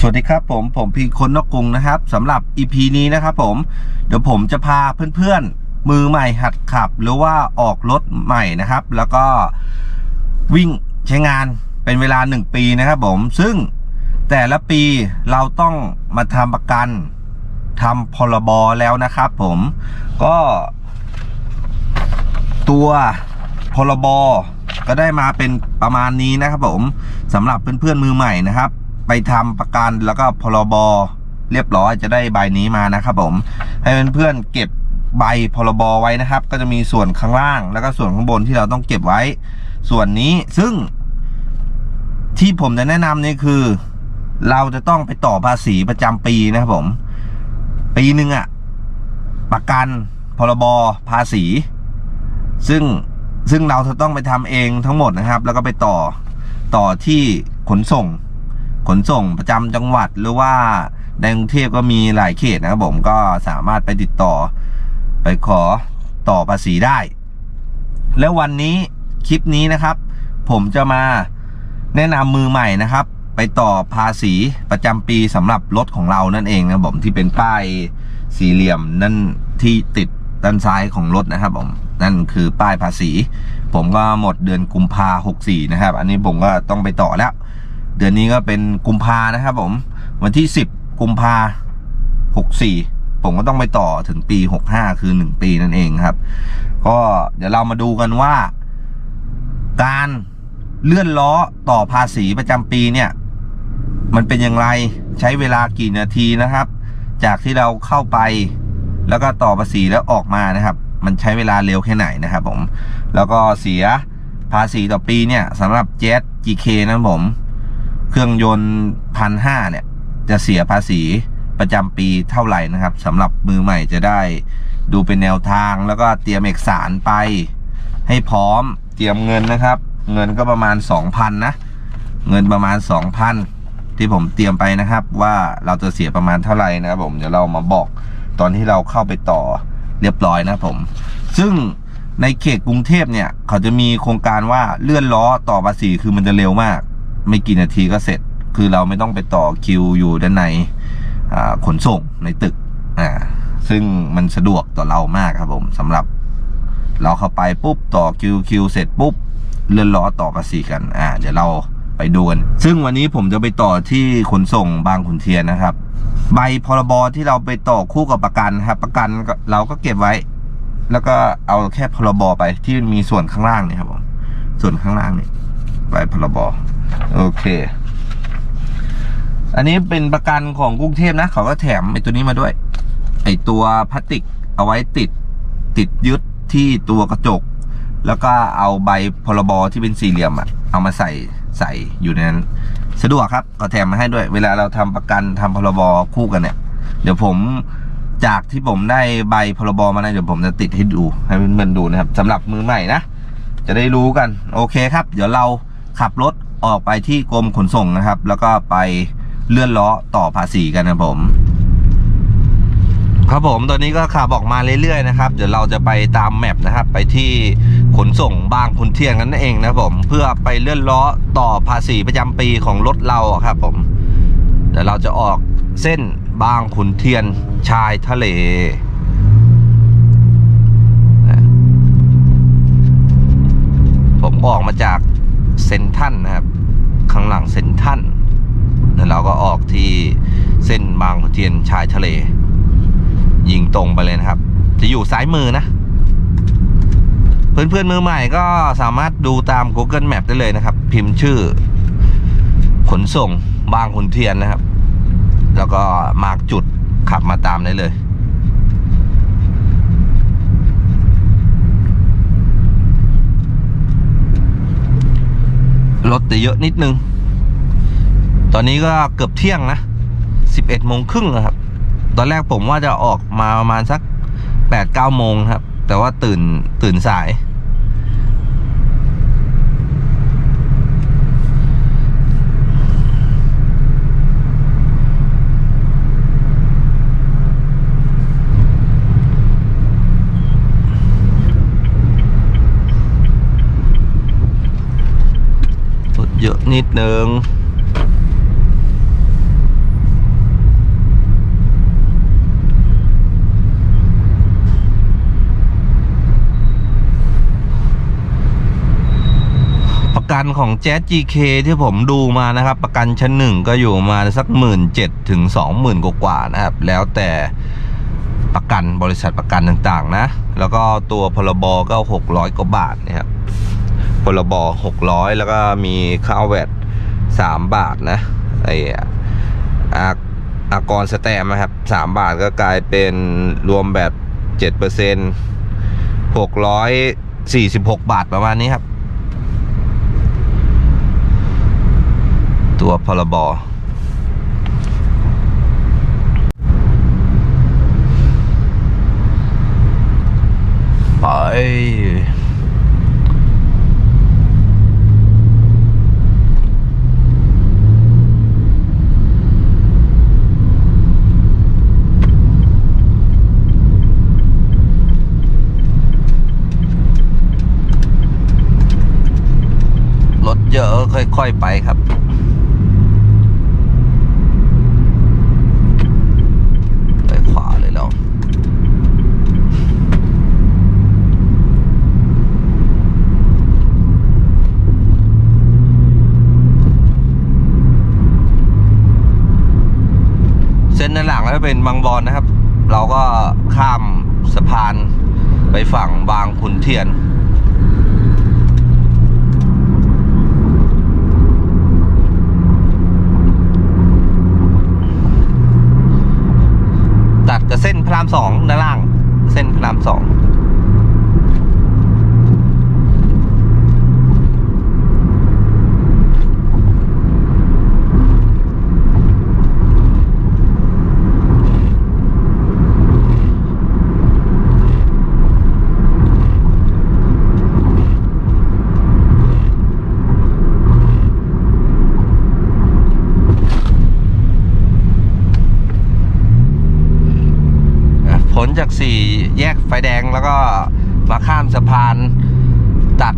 สวัสดีครับผมผมพีคนนกกรุงนะครับสำหรับ EP นี้นะครับผมเดี๋ยวผมจะพาเพื่อนๆ มือใหม่หัดขับ หรือว่าออกรถใหม่นะครับ แล้วก็วิ่งใช้งานเป็นเวลา 1 ปีนะครับผมซึ่งแต่ละปีเราต้องมาทำประกันทำพรบแล้วนะครับผมก็ ตัวพรบก็ได้มาเป็นประมาณนี้นะครับผมสำหรับเพื่อนๆมือใหม่นะครับ ไปทำประกันแล้วก็พรบเรียบร้อยจะได้ใบนี้มานะครับผม ให้เพื่อนๆเก็บใบพรบไว้นะครับ ก็จะมีส่วนข้างล่าง แล้วก็ส่วนข้างบนที่เราต้องเก็บไว้ ส่วนนี้ซึ่ง ที่ผมจะแนะนำนี่คือ เราจะต้องไปต่อภาษีประจำปีนะครับผม ปีหนึ่งอะประกันพรบภาษี ซึ่งซึ่งเราจะต้องไปทำเองทั้งหมดนะครับ แล้วก็ไปต่อต่อที่ขนส่ง ขนส่งประจำจังหวัดหรือว่าในกรุงเทพก็มีหลายเขตนะครับผมก็สามารถไปติดต่อ ไปขอต่อภาษีได้ แล้ววันนี้คลิปนี้นะครับ ผมจะมาแนะนำมือใหม่นะครับ ไปต่อภาษีประจำปีสำหรับรถของเรานั่นเองนะผมที่เป็นป้ายสี่เหลี่ยมนั่นที่ติดด้านซ้ายของรถนะครับผมนั่นคือป้ายภาษี ผมก็หมดเดือนกุมภาหกสี่นะครับ อันนี้ผมก็ต้องไปต่อแล้ว เดือนนี้ก็เป็นกุมภานะครับผม วันที่สิบกุมภาหกสี่ผมก็ต้องไปต่อถึงปีหกห้าคือหนึ่งปีนั่นเองครับ ก็เดี๋ยวเรามาดูกันว่า การเลื่อนล้อต่อภาษีประจำปีเนี่ย มันเป็นอย่างไรใช้เวลากี่นาทีนะครับ จากที่เราเข้าไปแล้วก็ต่อภาษีแล้วออกมานะครับ มันใช้เวลาเร็วแค่ไหนนะครับผม แล้วก็เสียภาษีต่อปีเนี่ยสำหรับ Jet GK นะครับผม เครื่องยนต์พันห้าเนี่ย จะเสียภาษีประจำปีเท่าไหร่นะครับสำหรับมือใหม่จะได้ดูเป็นแนวทางแล้วก็เตรียมเอกสารไป ให้พร้อมเตรียมเงินนะครับ เงินก็ประมาณ 2,000 นะ เงินประมาณ 2,000 ที่ผมเตรียมไปนะครับ ว่าเราจะเสียประมาณเท่าไหร่นะครับผมเดี๋ยวเรามาบอกตอนที่เราเข้าไปต่อเรียบร้อยนะผม ซึ่งในเขตกรุงเทพเนี่ย เขาจะมีโครงการว่าเลื่อนล้อต่อภาษีคือมันจะเร็วมาก ไม่กี่นาทีก็เสร็จ คือเราไม่ต้องไปต่อคิวอยู่ด้านในขนส่งในตึกอ่าซึ่งมันสะดวกต่อเรามากครับผมสำหรับ เราเข้าไปปุ๊บต่อคิวคิวเสร็จปุ๊บเลื่อนล้อต่อภาษีกันอ่าเดี๋ยวเราไปดูกัน ซึ่งวันนี้ผมจะไปต่อที่ขนส่งบางขุนเทียนนะครับ ใบพรบรที่เราไปต่อคู่กับประกันครับ ประกันเราก็เก็บไว้ แล้วก็เอาแค่พรบรไปที่มีส่วนข้างล่างเนี่ยครับผมส่วนข้างล่างนี่ใบพรบร โอเค อันนี้เป็นประกันของกรุงเทพนะ เขาก็แถมไอ้ตัวนี้มาด้วย ไอ้ตัวพลาสติกเอาไว้ติดติดยึดที่ตัวกระจก แล้วก็เอาใบพรบที่เป็นสี่เหลี่ยมอะเอามาใส่ใส่อยู่ในนั้นสะดวกครับก็แถมมาให้ด้วย เวลาเราทำประกันทำพรบคู่กันเนี่ย เดี๋ยวผมจากที่ผมได้ใบพรบมานี่ยเดี๋ยวผมจะติดให้ดู ให้เพื่อนๆดูนะครับสำหรับมือใหม่นะ จะได้รู้กัน โอเคครับ เดี๋ยวเราขับรถ ออกไปที่กรมขนส่งนะครับ แล้วก็ไปเลื่อนล้อต่อภาษีกันนะผม ครับผมตอนนี้ก็ขับออกมาเรื่อยๆนะครับเดี๋ยวเราจะไปตามแมปนะครับ ไปที่ขนส่งบางขุนเทียนกันนั่นเองนะผมเพื่อไปเลื่อนล้อต่อภาษีประจำปีของรถเราครับผมเดี๋ยวเราจะออกเส้นบางขุนเทียนชายทะเลผมก็ออกมาจาก เซนทันนะครับ ข้างหลังเซนทันแล้วเราก็ออกที่เส้นบางขุนเทียนชายทะเล ยิงตรงไปเลยนะครับ จะอยู่ซ้ายมือนะ เพื่อนๆมือใหม่ก็สามารถดูตาม Google Map ได้เลยนะครับ พิมพ์ชื่อ ขนส่งบางขุนเทียนนะครับ แล้วก็มาร์กจุดขับมาตามได้เลย รถจะเยอะนิดนึง ตอนนี้ก็เกือบเที่ยงนะสิบเอ็ดโมงครึ่งนะครับ ตอนแรกผมว่าจะออกมาประมาณสักแปดเก้าโมงครับ แต่ว่าตื่นตื่นสาย นิดนึงประกันของแจ๊ส GK ที่ผมดูมานะครับ ประกันชั้นหนึ่งก็อยู่มาสักหมื่นเจ็ดถึงสองหมื่นกว่านะครับ แล้วแต่ประกันบริษัทประกันต่างๆ นะ แล้วก็ตัวพรบก็หกร้อยกว่าบาทนะครับ พรบหกร้อยแล้วก็มีค่าวแวดสามบาทนะไออาอากรสแตมนะครับสามบาทก็กลายเป็นรวมแบบเจ็ดเปอร์เซ็นหกร้อยสี่สิบหกบาทประมาณนี้ครับ ตัวพรบไปรถเยอะ ค่อยๆไปครับ ไปขวาเลยเราเส้นด้านหลังก็เป็นบางบอนนะครับ เราก็ข้ามสะพานไปฝั่งบางขุนเทียน ตัดกับเสามสองด้านล่าง เส้นพระรามสองอะพ้นจากสี่ แยกไฟแดงแล้วก็มาข้ามสะพานตัด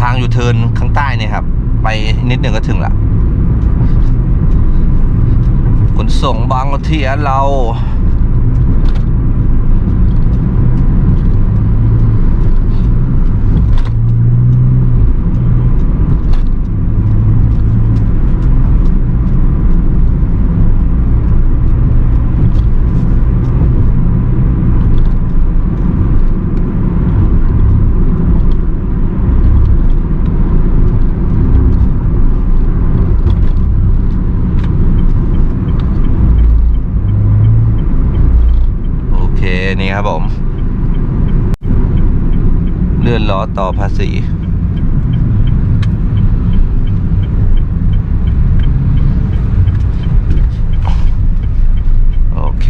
ทางยูเทิร์นข้างใต้เนี่ยครับ ไปนิดหนึ่งก็ถึงละขนส่งบางเทียเรา โอเค นี่ครับผม เล้อต่อภาษี โอเค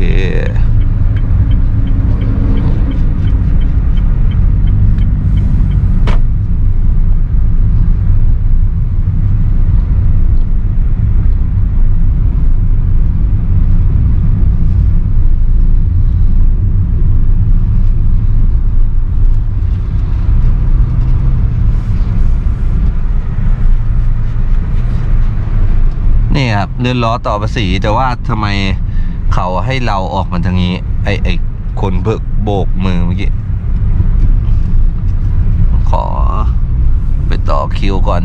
นี่ ครับเลื่อนล้อต่อภาษีแต่ว่าทำไมเขาให้เราออกมาทางนี้ ไอไอคนเบิกโบกมือเมื่อกี้ ขอไปต่อคิวก่อน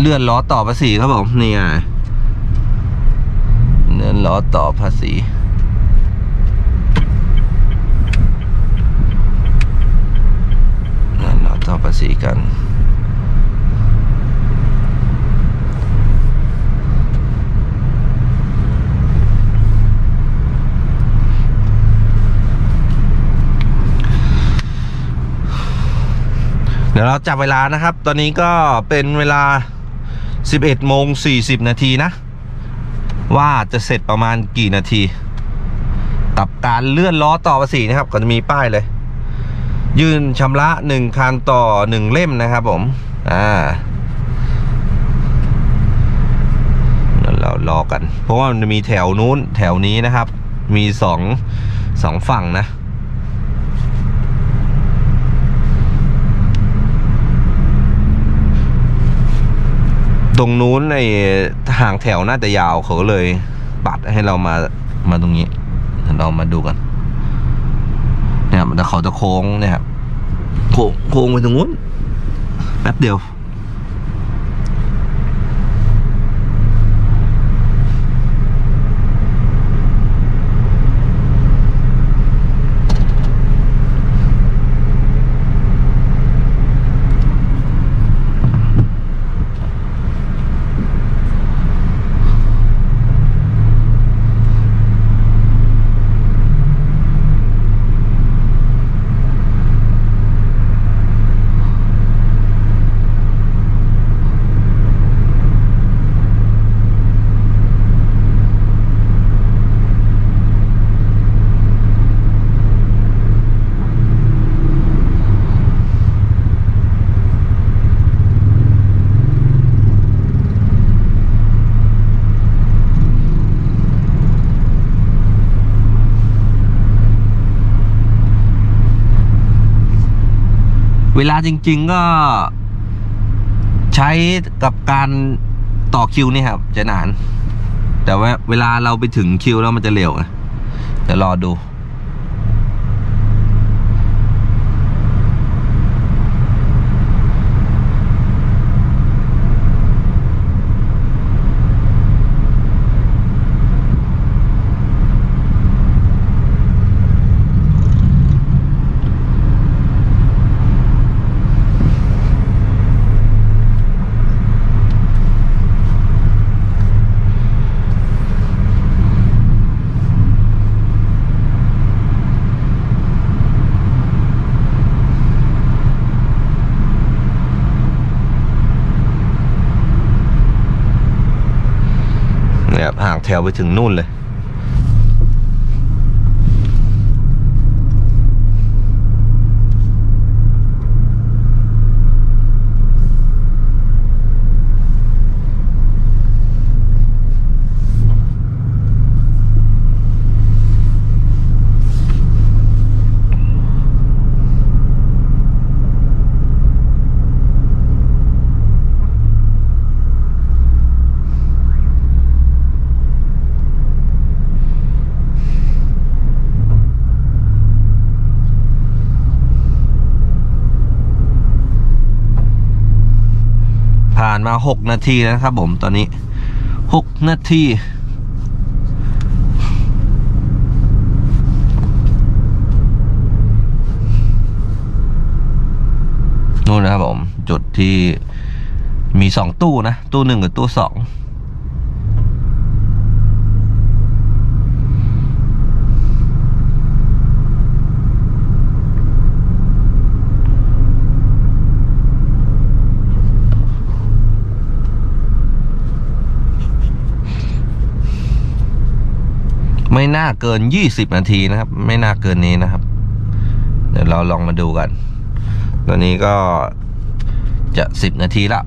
เลื่อนล้อต่อภาษีครับผมนี่ไงเลื่อนล้อต่อภาษีเลื่อนล้อต่อภาษีกันเดี๋ยวเราจับเวลานะครับ ตอนนี้ก็เป็นเวลา 11โมง40 นาทีนะ ว่าจะเสร็จประมาณกี่นาทีกับการเลื่อนล้อต่อภาษีนะครับ ก็จะมีป้ายเลย ยื่นชำระหนึ่งคันต่อหนึ่งเล่มนะครับผม อ่าเดี๋ยวเรารอกัน เพราะว่ามันจะมีแถวนู้นแถวนี้นะครับ มีสองสองฝั่งนะ ตรงนู้นในห่างแถวน่าจะยาวเขาก็เลยปัดให้เรามามาตรงนี้เดี๋ยวเรามาดูกันเนี่ยมันจะเขาจะโค้งเนี่ยครับโค้งโค้งไปตรงนู้นแป๊บเดียว เวลาจริง ๆก็ใช้กับการต่อคิวนี่ครับ จะนาน แต่ว่าเวลาเราไปถึงคิวแล้วมันจะเร็วนะเดี๋ยวรอดู ถวไปถึงนู่นเลย มา 6 นาทีนะครับผมตอนนี้ 6 นาทีนู่นนะครับผม จุดที่มี 2 ตู้นะ ตู้ 1 กับตู้ 2 ไม่น่าเกินยี่สิบนาทีนะครับ ไม่น่าเกินนี้นะครับ เดี๋ยวเราลองมาดูกัน ตอนนี้ก็จะสิบนาทีละ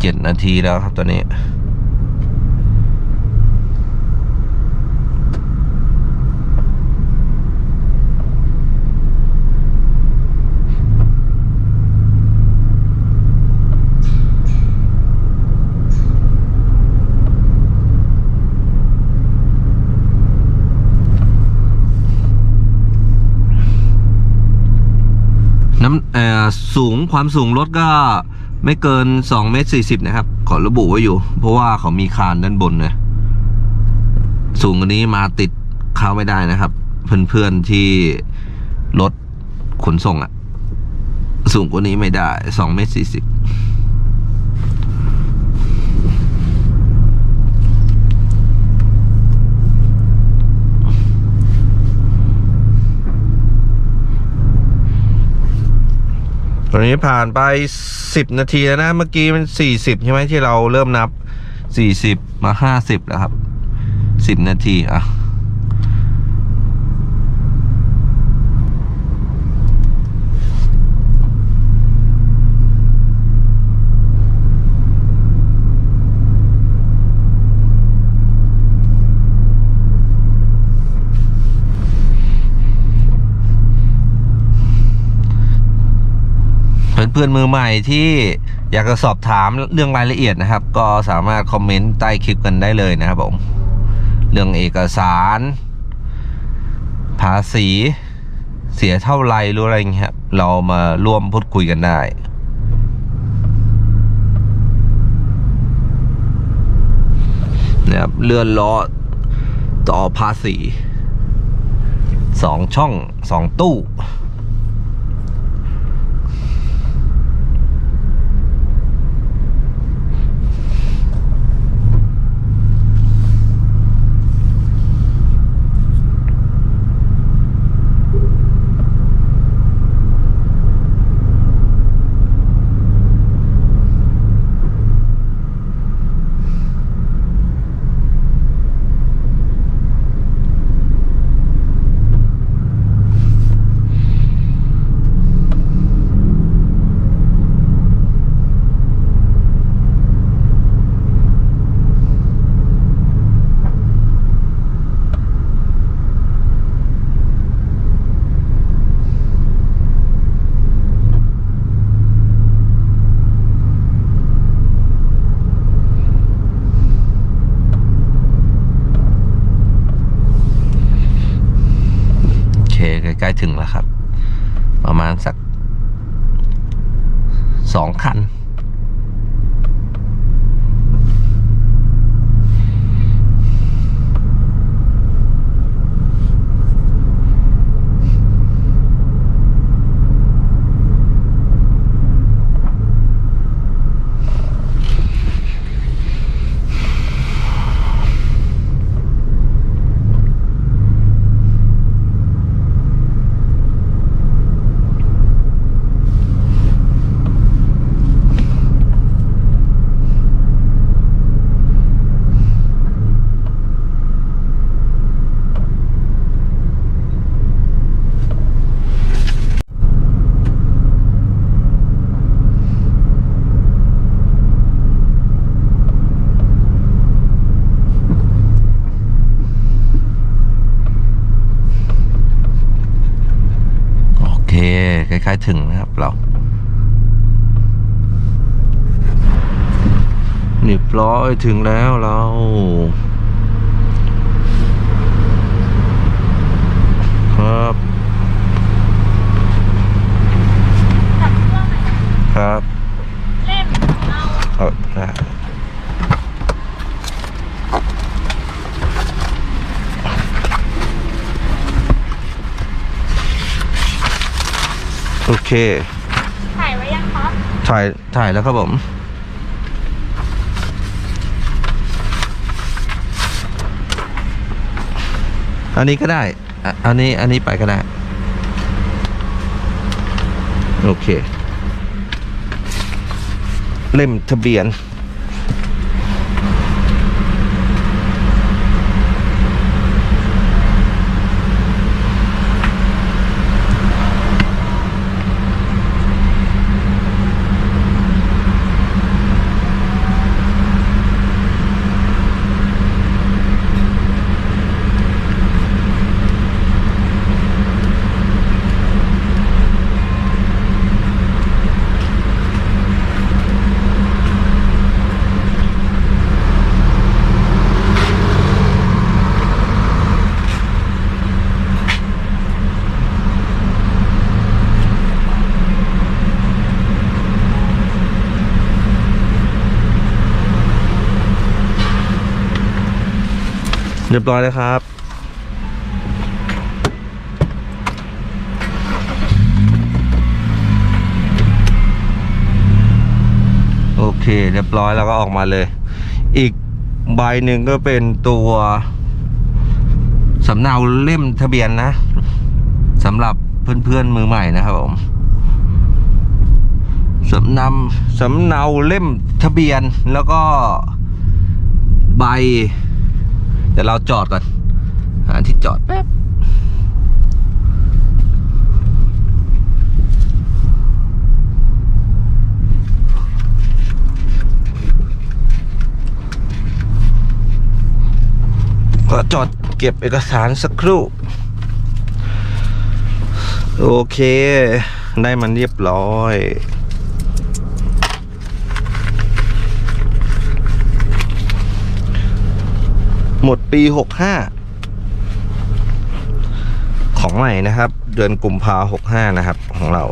เจ็ดนาทีแล้วครับตอนนี้ น้ำสูงความสูงรถก็ไม่เกิน2เมตร40 นะครับ ขอระบุไว้อยู่ เพราะว่าเขามีคานด้านบนนะสูงกว่านี้มาติดเข้าไม่ได้นะครับ เพื่อนๆที่รถขนส่งอะสูงกว่านี้ไม่ได้2เมตร40 ตอนนี้ผ่านไปสิบนาทีแล้วนะ เมื่อกี้มันสี่สิบใช่ไหมที่เราเริ่มนับสี่สิบมาห้าสิบแล้วครับสิบนาทีอะ เพื่อนๆมือใหม่ที่อยากจะสอบถามเรื่องรายละเอียดนะครับ ก็สามารถคอมเมนต์ใต้คลิปกันได้เลยนะครับผม เรื่องเอกสาร ภาษี เสียเท่าไรหรืออะไรเงี้ยครับ เรามาร่วมพูดคุยกันได้นะครับเลื่อนล้อต่อภาษีสองช่องสองตู้ 2 คัน คล้ายๆถึงนะครับเราเรียบร้อยถึงแล้วเราครับจับเครื่องหน่อยนะครับ เล่มเอาเอาได้ โอเค ถ่ายไว้ยังคะถ่ายถ่ายแล้วครับผมอันนี้ก็ได้อะอันนี้ อันนี้ไปก็ได้ โอเค เล่มทะเบียน เรียบร้อยแล้วครับ โอเค เรียบร้อยแล้วก็ออกมาเลย อีกใบหนึ่งก็เป็นตัวสำเนาเล่มทะเบียนนะสำหรับเพื่อนๆมือใหม่นะครับผมสำนำสำเนาเล่มทะเบียนแล้วก็ใบ เดี๋ยวเราจอดก่อนหาที่จอดแป๊บก็จอดเก็บเอกสารสักครู่ โอเค ได้มันเรียบร้อย หมดปีหกห้าของใหม่นะครับ เดือนกุมภาหกห้านะครับ ของเรา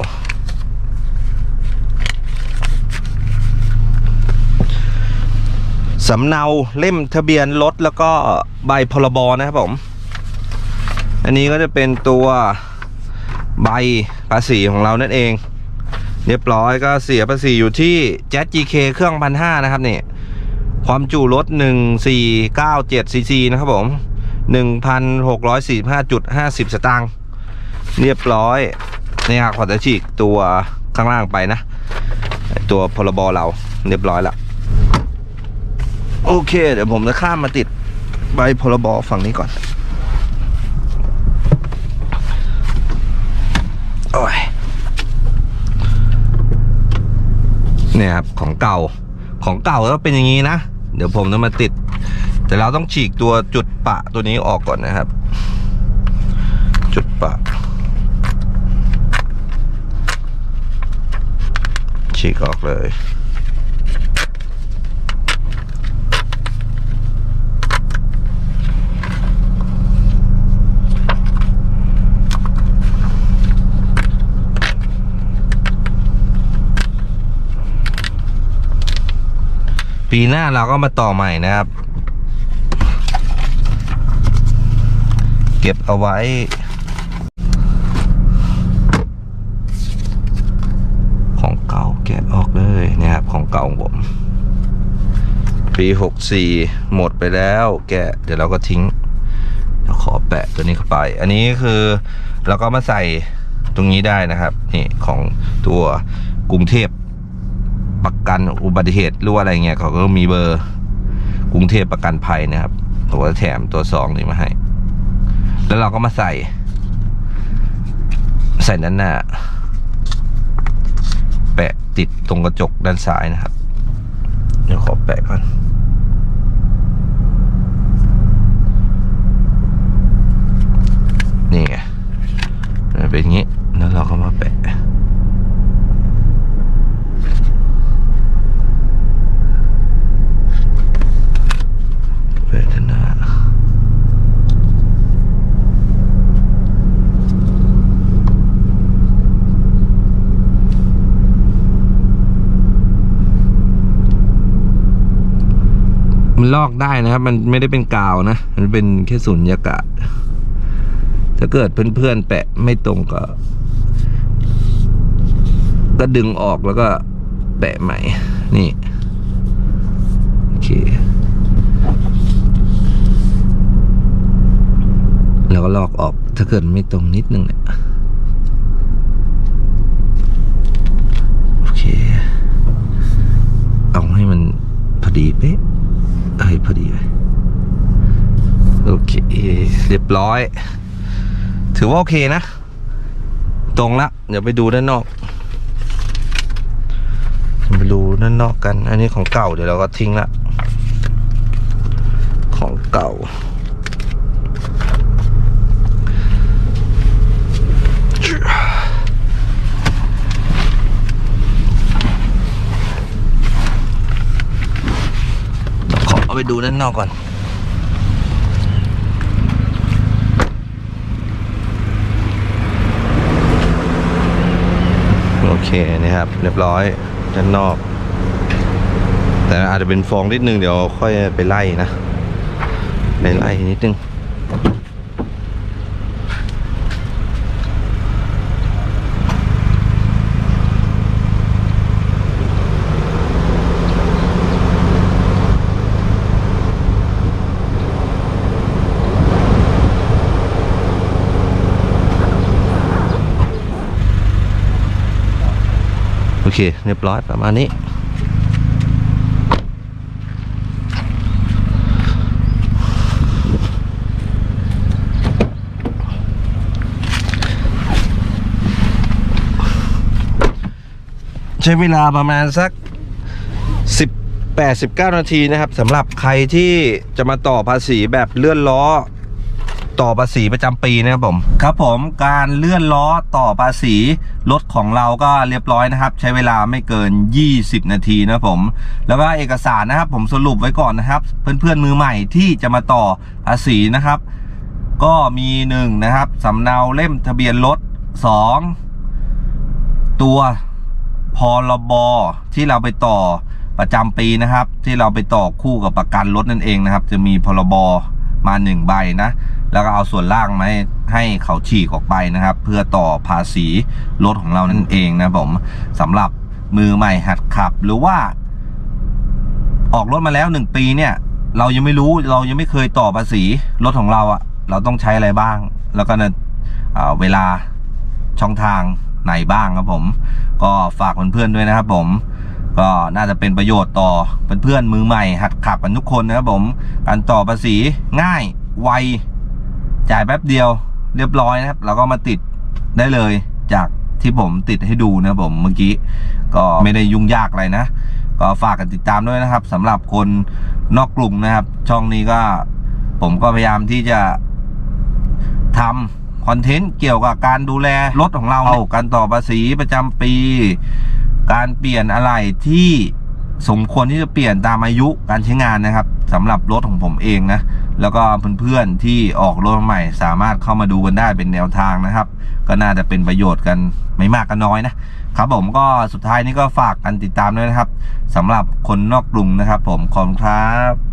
สำเนาเล่มทะเบียนรถแล้วก็ใบพรบนะครับผม อันนี้ก็จะเป็นตัวใบภาษีของเรานั่นเอง เรียบร้อยก็เสียภาษีอยู่ที่ Jet GK เครื่องพันห้านะครับนี่ ความจุรถ 1497ซีซีนะครับผม 1,645.50 สตางค์เรียบร้อยนี่ครับขอจะฉีกตัวข้างล่างไปนะ ตัวพรบเราเรียบร้อยแล้วโอเค เดี๋ยวผมจะข้ามมาติดใบพรบฝั่งนี้ก่อนโอ้ยเนี่ยครับของเก่าของเก่าก็เป็นอย่างนี้นะ เดี๋ยวผมจะมาติด แต่เราต้องฉีกตัวจุดปะตัวนี้ออกก่อนนะครับ จุดปะ ฉีกออกเลย ปีหน้าเราก็มาต่อใหม่นะครับ เก็บเอาไว้ของเก่าแกะออกเลยนะครับของเก่าของผม ปีหกสี่หมดไปแล้วแกะเดี๋ยวเราก็ทิ้งเดี๋ยวขอแปะตัวนี้เข้าไป อันนี้คือเราก็มาใส่ตรงนี้ได้นะครับ นี่ของตัวกรุงเทพ ประกันอุบัติเหตุหรือว่าอะไรเงี้ยเขาก็มีเบอร์กรุงเทพประกันภัยนะครับตัวแถมตัวสองนี่มาให้ แล้วเราก็มาใส่ ใส่ด้นหน้าแปะติดตรงกระจกด้านซ้ายนะครับ เดี๋ยวขอแปะก่อน นี่ไงมันเป็นอย่างนี้ แล้วเราก็มาแปะ เวทนามัน ลอกได้นะครับ มันไม่ได้เป็นกาวนะ มันเป็นแค่สุญญากาศ ถ้าเกิดเพื่อนๆแปะไม่ตรงก็ ก็ดึงออกแล้วก็แปะใหม่ นี่โอเคแล้วก็ลอกออกถ้าเกิดไม่ตรงนิดนึงเนี่ยโอเคเอาให้มันพอดีเป๊ะเอ้ยพอดีเลยโอ เรียบร้อย ถือว่าโอเคนะ ตรงละ เดี๋ยวไปดูด้านนอก ไปดูด้านนอกกัน อันนี้ของเก่าเดี๋ยวเราก็ทิ้งละ ของเก่า ขอเอาไปดูด้านนอกก่อน เคนะครับ เรียบร้อยด้านนอก แต่อาจจะเป็นฟองนิดนึงเดี๋ยวค่อยไปไล่นะ ไปไล่นิดนึง อเคเรียบร้อยประมาณนี้ ใช้เวลาประมาณสัก 18 19 นาทีนะครับสำหรับใครที่จะมาต่อภาษีแบบเลื่อนล้อ ต่อภาษีประจำปีนะครับผม ครับผมการเลื่อนล้อต่อภาษีรถของเราก็เรียบร้อยนะครับ ใช้เวลาไม่เกิน 20 นาทีนะผม แล้วก็เอกสารนะครับผมสรุปไว้ก่อนนะครับ เพื่อนๆมือใหม่ที่จะมาต่อภาษีนะครับ ก็มีหนึ่งนะครับสำเนาเล่มทะเบียนรถสองตัวพรบที่เราไปต่อประจำปีนะครับ ที่เราไปต่อคู่กับประกันรถนั่นเองนะครับ จะมีพรบมาหนึ่งใบนะ แล้วก็เอาส่วนล่างมาให้ให้เขาฉีกออกไปนะครับ เพื่อต่อภาษีรถของเรานั่นเองนะผมสำหรับมือใหม่หัดขับ หรือว่า ออกรถมาแล้วหนึ่งปีเนี่ย เรายังไม่รู้เรายังไม่เคยต่อภาษีรถของเราอะเราต้องใช้อะไรบ้าง แล้วก็เนี่ยเวลาช่องทางไหนบ้างครับผม ก็ฝากเพื่อนๆด้วยนะครับผม ก็น่าจะเป็นประโยชน์ต่อเพื่อนๆมือใหม่ หัดขับกันทุกคนนะครับผม การต่อภาษีง่ายไว จ่ายแป๊บเดียวเรียบร้อยนะครับ แล้วก็มาติดได้เลยจากที่ผมติดให้ดูนะผมเมื่อกี้ ก็ไม่ได้ยุ่งยากอะไรนะ ก็ฝากกันติดตามด้วยนะครับสำหรับคนนอกกลุ่มนะครับ ช่องนี้ก็ผมก็พยายามที่จะทำคอนเทนต์เกี่ยวกับการดูแลรถของเราการต่อภาษีประจำปี การเปลี่ยนอะไรที่สมควรที่จะเปลี่ยนตามอายุการใช้งานนะครับสำหรับรถของผมเองนะ แล้วก็เพื่อนๆที่ออกรถใหม่ สามารถเข้ามาดูกันได้เป็นแนวทางนะครับ ก็น่าจะเป็นประโยชน์กันไม่มากก็น้อยนะครับผมก็สุดท้ายนี้ก็ฝากกันติดตามด้วยนะครับสำหรับคนนอกกรุงนะครับ ผมขอบคุณครับ